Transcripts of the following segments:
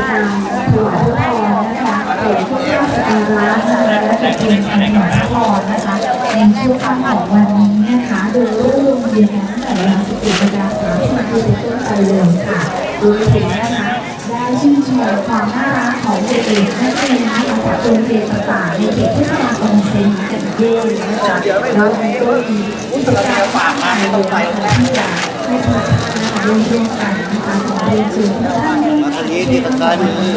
การถวายพระพรนะคะแด่ผู้เข้าสัการะนะคะและเป็นการถวายพรนะคะในช่วงค่ำของวันนี้นะคะโดยเริ่มลงทะเบียนตั้งแต่เวลา11นาฬิกา30นาทีเป็นต้นไปเลยค่ะรวมถึงนะคะได้ชื่นชมความน่ารักของเด็กๆนักเรียนนะคะจากโรงเรียนต่างๆในเขตเทศบาลตำบลเซนต์กันเย่นะคะแล้วก็มีกิจกรรฝากมาในตรงไหนที่จะให้ทุกท่านนะคะร่วมร่วมกันนะคะขอเรียนเชิญทุกท่านา นี้ที่ทางซ้ายมือ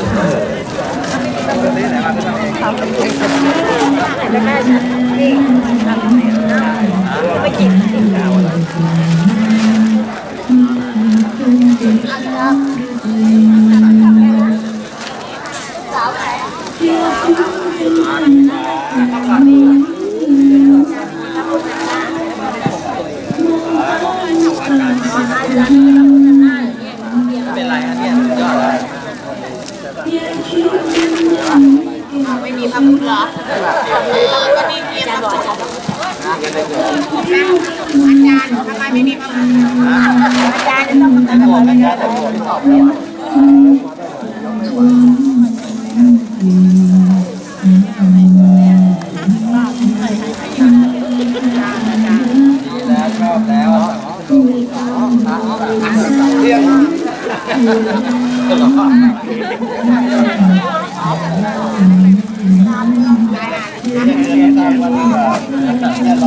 เป็นไรฮะเนี่ยยอดเลย ไม่มีพระพุทธเหรอก็นี่เกียรติบอกอาจารย์ทำไมไม่มีพระพุทธอาจารย์จะต้องมาแต่ผมไม่กล้าแต่ผมตอบแล้วแล้วชอบแล้วเรีย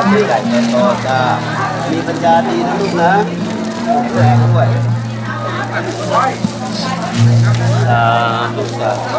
ความที่เงินโตจ้ามีปัญญาดีนะลูกนะแรงด้วยสาธุสาธุ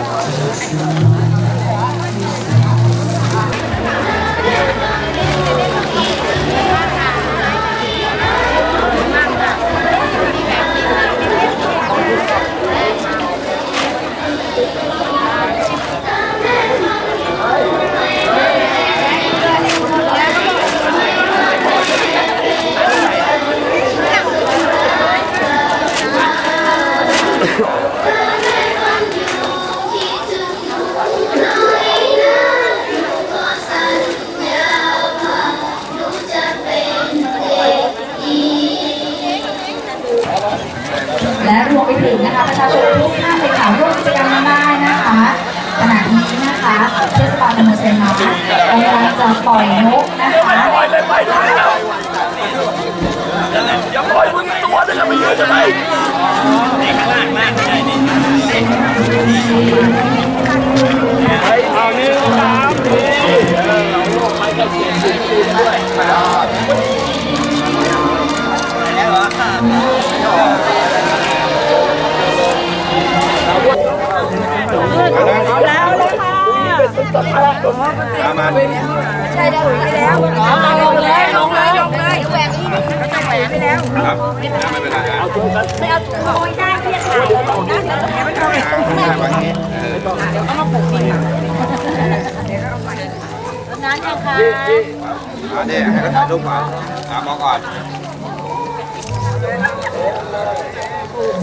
และรวมไปถึงนะคะประชาชนทุกท่านเลยค่ะร่วมกิจกรรมได้นะคะขณะนี้นะคะเทศบาลตำบลเซนมากำลังจะปล่อยนกนะคะปล่อยเลยไปดูแล้วอย่าปล่อยมึงตัวนึงอะไปยืนทำไมนี่ข้างล่างมากใช่นี่ มามาใช่ได้ไปแล้วลงเลยลงเลยลงเลยแหวกนี่แหวกไปแล้วครับไม่เป็นไรอะไม่เอาโอยได้เพียงถ่ายแล้วลงนะไม่ต้องเลยวันนี้เออนั้นยังค่ะเอาเนี่ยให้เขาถ่ายรูปก่อนอะมองก่อน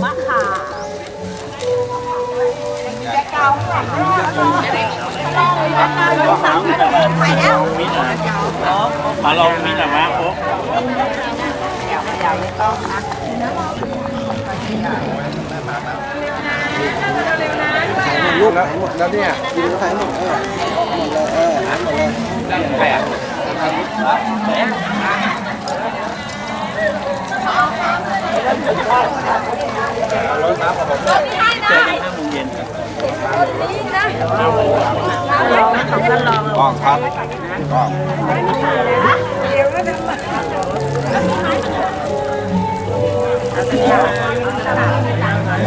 มะขามาลองมีหน่อยมั้ยโอ๊รูปแล้วหมดแล้ว เนี่ยกินถ่ายหมดเออหมดเลยเออหมดเลยใคร อะกล้องครับกล้อง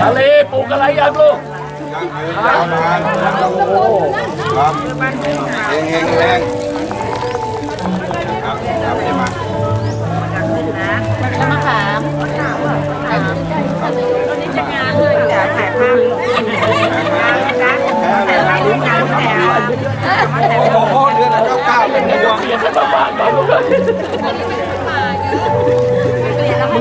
ทะเลปลูกอะไรยังลูกยังยืนยาวนานครับเฮงเฮงเฮง ตอนนี้มันมาเยอะแล้ว